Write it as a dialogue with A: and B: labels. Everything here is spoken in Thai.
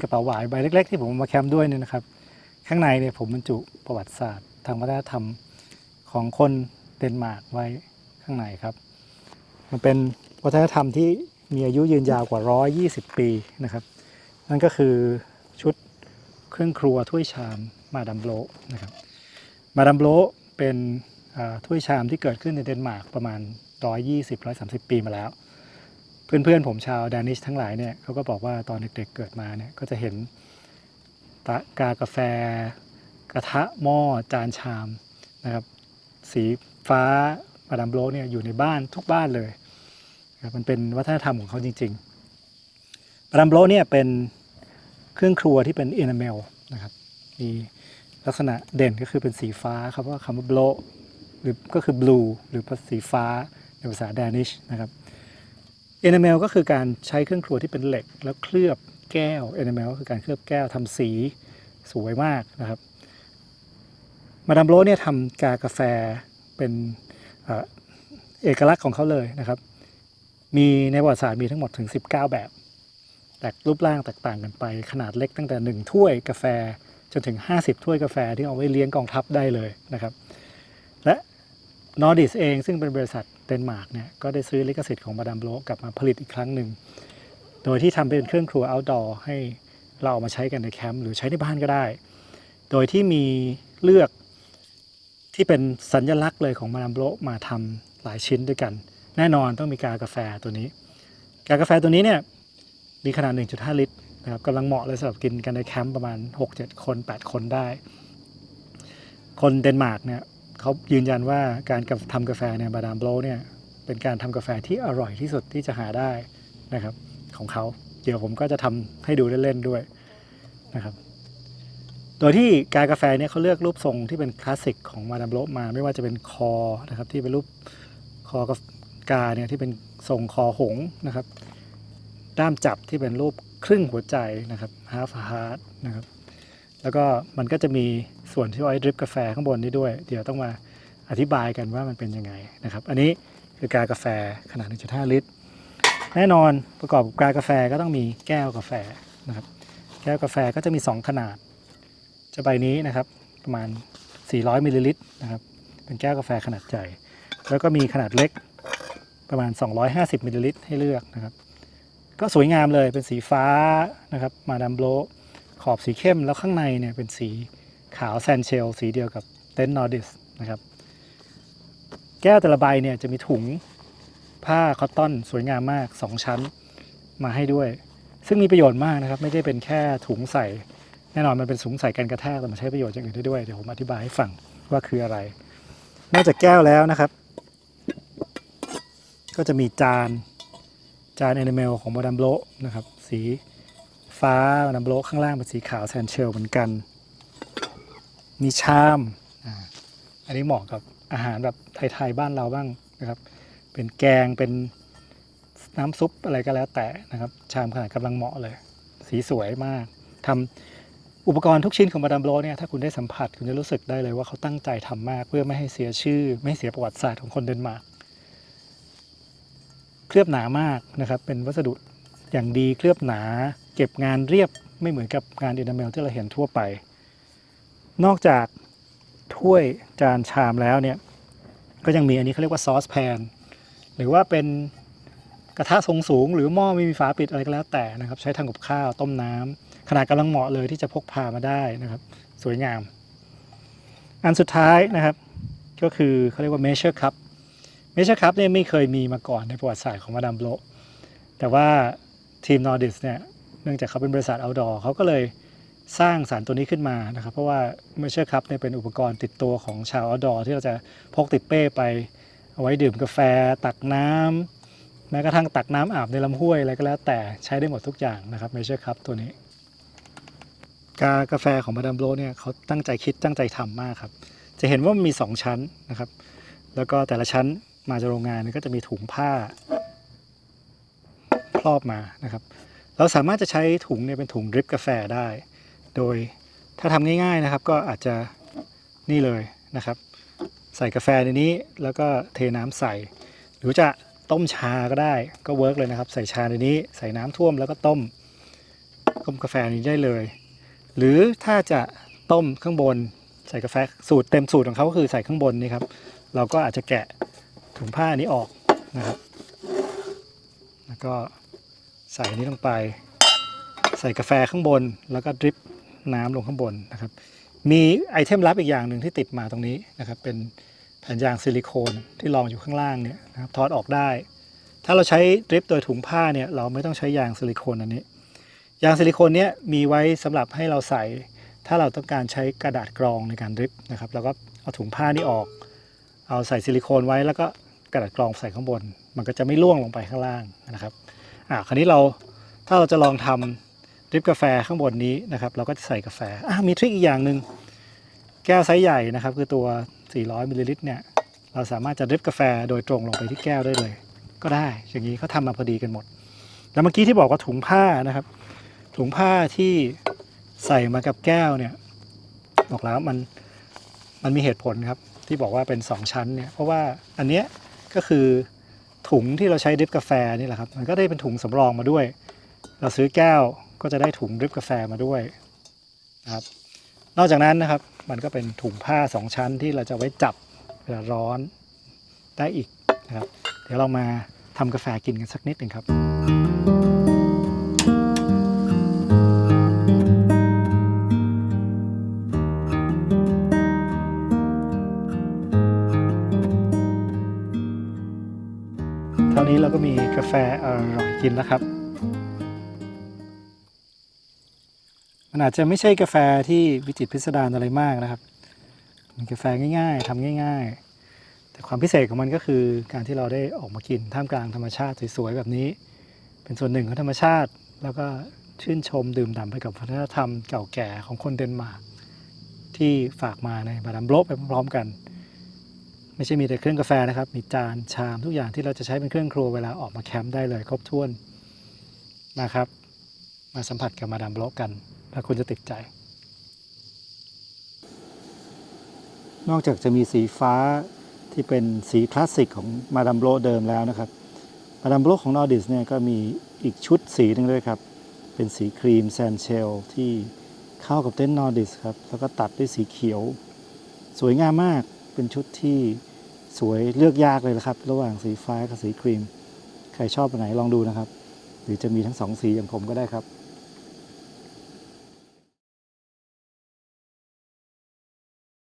A: กระเป๋าหวายใบเล็ก ๆ ที่ผมมาแคมป์ด้วยเนี่ยนะครับ ข้างในเนี่ยผมบรรจุประวัติศาสตร์ ทางวัฒนธรรมของคนเดนมาร์กไว้ข้างในครับ มันเป็นวัฒนธรรมที่มีอายุยืนยาวกว่า 120 ปีนะครับ นั่นก็คือชุดเครื่องครัวถ้วยชามมาดามโบนะครับ มาดามโบเป็นถ้วยชามที่เกิดขึ้นในเดนมาร์กประมาณ 120-130 ปีมาแล้ว เพื่อนๆผมชาวดานิชทั้งหลายเนี่ยเขาก็บอกว่าตอนเด็กๆเกิดมาเนี่ยก็จะเห็นตะกากาแฟ กระทะหม้อจานชามนะครับสีฟ้ามาดามโบลเนี่ยอยู่ในบ้านทุกบ้านเลยนะครับมันเป็นวัฒนธรรมของเขาจริงๆมาดามโบลเนี่ยเป็นเครื่องครัวที่เป็น enamel นะครับมีลักษณะเด่นก็คือเป็นสีฟ้าครับว่าคำว่าโบลหรือก็คือ blue หรือสีฟ้าในภาษาดานิชนะครับ enamel ก็คือการใช้เครื่องครัวที่เป็นเหล็ก แล้วเคลือบแก้ว enamel ก็คือการเคลือบแก้วทำสีสวยมากนะครับ มาดามโบลเนี่ยทำกากาแฟเป็นเอกลักษณ์ของเขาเลยนะครับ มีในประวัติศาสตร์มีทั้งหมดถึง 19 แบบ แต่รูปร่างแตกต่างกันไป ขนาดเล็กตั้งแต่ 1 ถ้วยกาแฟจนถึง 50 ถ้วยกาแฟที่เอาไว้เลี้ยงกองทัพได้เลยนะครับ นอร์ดิสเองซึ่งเป็นบริษัทเดนมาร์กเนี่ยก็ได้ซื้อลิขสิทธิ์ของมาดามโบกลับมาผลิตอีกครั้งหนึ่ง โดยที่ทำเป็นเครื่องครัว outdoor ให้เราเอามาใช้กันในแคมป์หรือใช้ในบ้านก็ได้ โดยที่มีเลือกที่เป็นสัญลักษณ์เลยของมาดามโบมาทำหลายชิ้นด้วยกัน แน่นอนต้องมีกากาแฟตัวนี้ กากาแฟตัวนี้เนี่ยมีขนาด 1.5 ลิตรนะครับกำลังเหมาะเลยสำหรับกินกันในแคมป์ประมาณ 6-7 คน 8 คนได้ คนเดนมาร์กเนี่ย เขายืนยันว่าการทำกาแฟเนี่ยมาดามโบลเนี่ยเป็นการทำกาแฟที่อร่อยที่สุดที่จะหาได้นะครับของเขาเดี๋ยวผมก็จะทำให้ดูเล่นๆด้วยนะครับโดยที่กากาแฟเนี่ยเขาเลือกรูปทรงที่เป็นคลาสสิกของมาดามโบลมาไม่ว่าจะเป็นคอนะครับที่เป็นรูปคอกากาเนี่ยที่เป็นทรงคอหงนะครับด้ามจับที่เป็นรูปครึ่งหัวใจนะครับ half heart นะครับแล้วก็มันก็จะมี ส่วนที่ไว้ดริปกาแฟข้างบนนี้ด้วย เดี๋ยวต้องมาอธิบายกันว่ามันเป็นยังไงนะครับ อันนี้คือกากาแฟขนาด 1.5 ลิตร แน่นอนประกอบกับกากาแฟก็ต้องมีแก้วกาแฟนะครับ แก้วกาแฟก็จะมี 2 ขนาด จะใบนี้นะครับประมาณ 400มิลลิลิตรนะครับ เป็นแก้วกาแฟขนาดใหญ่ แล้วก็มีขนาดเล็กประมาณ 250มิลลิลิตรให้เลือกนะครับ ก็สวยงามเลยเป็นสีฟ้านะครับ มาดามโบลขอบสีเข้มแล้วข้างในเนี่ยเป็นสี ขาวแซนเชล สีเดียวกับเต็นท์นอร์ดิสนะครับ แก้วแต่ละใบเนี่ยจะมีถุงผ้าคอตตอนสวยงามมาก 2 ชั้นมาให้ด้วย ซึ่งมีประโยชน์มากนะครับ ไม่ได้เป็นแค่ถุงใส่ แน่นอนมันเป็นสูงใส่กันกระแทกแต่มันใช้ประโยชน์อย่างอื่นได้ด้วย เดี๋ยวผมอธิบายให้ฟังว่าคืออะไร นอกจากแก้วแล้วนะครับ ก็จะมีจานจานแอนิเมลของมาดามโบนะครับ สีฟ้ามาดามโบข้างล่างเป็นสีขาวแซนเชลเหมือนกัน มีชามอ่าอันนี้เหมาะกับอาหารแบบไทยๆบ้านเราบ้างนะครับ เป็นแกงเป็นน้ำซุปอะไรก็แล้วแต่นะครับ ชามขนาดกำลังเหมาะเลย สีสวยมากทำอุปกรณ์ทุกชิ้นของมาดามโบเนี่ยถ้าคุณได้สัมผัสคุณจะรู้สึกได้เลยว่าเขาตั้งใจทำมาก เพื่อไม่ให้เสียชื่อ ไม่เสียประวัติศาสตร์ของคนเดนมาร์กเคลือบหนามากนะครับ เป็นวัสดุอย่างดีเคลือบหนา เก็บงานเรียบไม่เหมือนกับงานอินาเมลที่เราเห็นทั่วไป นอกจากถ้วยจานชามแล้วเนี่ย ก็ยังมีอันนี้เขาเรียกว่าซอสแพนหรือว่าเป็นกระทะทรงสูง หรือหม้อไม่มีฝาปิดอะไรก็แล้วแต่นะครับ ใช้ทำกับข้าวต้มน้ำขนาดกำลังเหมาะเลยที่จะพกพามาได้นะครับ สวยงาม อันสุดท้ายนะครับ ก็คือเขาเรียกว่า measure cup measure cup เนี่ยไม่เคยมีมาก่อนในประวัติศาสตร์ของมาดามโบลแต่ว่าทีมนอร์ดิสเนี่ยเนื่องจากเขาเป็นบริษัท outdoor เขาก็เลย สร้างสารตัวนี้ขึ้นมานะครับ เพราะว่า measure cup เนี่ยเป็นอุปกรณ์ติดตัวของชาว outdoor ที่เราจะพกติดเป้ไป เอาไว้ดื่มกาแฟ ตักน้ำแม้กระทั่งตักน้ำอาบในลำห้วยอะไรก็แล้วแต่ใช้ได้หมดทุกอย่างนะครับ measure cup ตัวนี้ กากาแฟของมาดามโบเนี่ยเขาตั้งใจคิดตั้งใจทำมากครับ จะเห็นว่ามันมี 2 ชั้นนะครับ แล้วก็แต่ละชั้นมาจากโรงงานเนี่ยก็จะมีถุงผ้าครอบมานะครับ เราสามารถจะใช้ถุงเนี่ยเป็นถุงดริปกาแฟได้ โดยถ้าทำง่าย ๆนะครับ ก็อาจจะนี่เลยนะครับ ใส่กาแฟในนี้แล้วก็เทน้ำใส่ หรือจะต้มชาก็ได้ก็เวิร์กเลยนะครับ ใส่ชาในนี้ ใส่น้ำท่วมแล้วก็ต้ม ต้มกาแฟนี้ได้เลย หรือถ้าจะต้มข้างบนใส่กาแฟสูตรเต็มสูตรของเขาก็คือใส่ข้างบนนี่ครับ เราก็อาจจะแกะถุงผ้านี้ออกนะครับ แล้วก็ใส่อันนี้ลงไป ใส่กาแฟข้างบนแล้วก็ดริป น้ำลงข้างบนนะครับ มีไอเทมลับอีกอย่างหนึ่งที่ติดมาตรงนี้นะครับ เป็นแผ่นยางซิลิโคนที่รองอยู่ข้างล่างเนี่ยนะครับถอดออกได้ ถ้าเราใช้ดริปโดยถุงผ้าเนี่ยเราไม่ต้องใช้ยางซิลิโคนอันนี้ ยางซิลิโคนเนี้ยมีไว้สำหรับให้เราใส่ ถ้าเราต้องการใช้กระดาษกรองในการดริปนะครับเราก็เอาถุงผ้านี้ออก เอาใส่ซิลิโคนไว้แล้วก็กระดาษกรองใส่ข้างบน มันก็จะไม่ร่วงลงไปข้างล่างนะครับอ่าคราวนี้เราถ้าเราจะลองทำ ดริปกาแฟข้างบนนี้นะครับ เราก็จะใส่กาแฟอะมีทริคอีกอย่างหนึ่งแก้วไซส์ใหญ่นะครับ คือตัว 400มิลลิลิตรเนี่ย เราสามารถจะดริปกาแฟโดยตรงลงไปที่แก้วได้เลย ก็ได้ อย่างนี้เขาทำมาพอดีกันหมด แล้วเมื่อกี้ที่บอกว่าถุงผ้านะครับ ถุงผ้าที่ใส่มากับแก้วเนี่ย บอกแล้วมันมันมีเหตุผลครับ ที่บอกว่าเป็น 2 ชั้นเนี่ย เพราะว่าอันเนี้ยก็คือถุงที่เราใช้ดริปกาแฟนี่แหละครับ มันก็ได้เป็นถุงสำรองมาด้วย เราซื้อแก้วก็จะได้ถุงดริปกาแฟมาด้วยนะครับ นอกจากนั้นนะครับ มันก็เป็นถุงผ้า2ชั้นที่เราจะไว้จับเวลาร้อนได้อีกนะครับ เดี๋ยวเรามาทำกาแฟกินกันสักนิดหนึ่งครับเท่านี้เราก็มีกาแฟอร่อยกินแล้วครับ มันอาจจะไม่ใช่กาแฟที่วิจิตรพิสดารอะไรมากนะครับ มันกาแฟง่ายๆทำง่าย ๆ แต่ความพิเศษของมันก็คือการที่เราได้ออกมากินท่ามกลางธรรมชาติสวยๆแบบนี้ เป็นส่วนหนึ่งของธรรมชาติ แล้วก็ชื่นชมดื่มด่ำไปกับวัฒนธรรมเก่าแก่ของคนเดนมาร์กที่ฝากมาในบาดามโบลไปพร้อมๆกัน ไม่ใช่มีแต่เครื่องกาแฟนะครับ มีจานชามทุกอย่างที่เราจะใช้เป็นเครื่องครัวเวลาออกมาแคมป์ได้เลยครบถ้วนนะครับ มาสัมผัสกับมาดามโบลกัน แล้วคุณจะติดใจ นอกจากจะมีสีฟ้าที่เป็นสีคลาสสิกของมาดามโบเดิมแล้วนะครับ มาดามโบของนอร์ดิสเนี่ยก็มีอีกชุดสีหนึ่งด้วยครับ เป็นสีครีมแซนเชลที่เข้ากับเต็นท์นอร์ดิสครับ แล้วก็ตัดด้วยสีเขียว สวยงามมากเป็นชุดที่สวยเลือกยากเลยนะครับ ระหว่างสีฟ้ากับสีครีม ใครชอบอันไหนลองดูนะครับ หรือจะมีทั้งสองสีอย่างผมก็ได้ครับ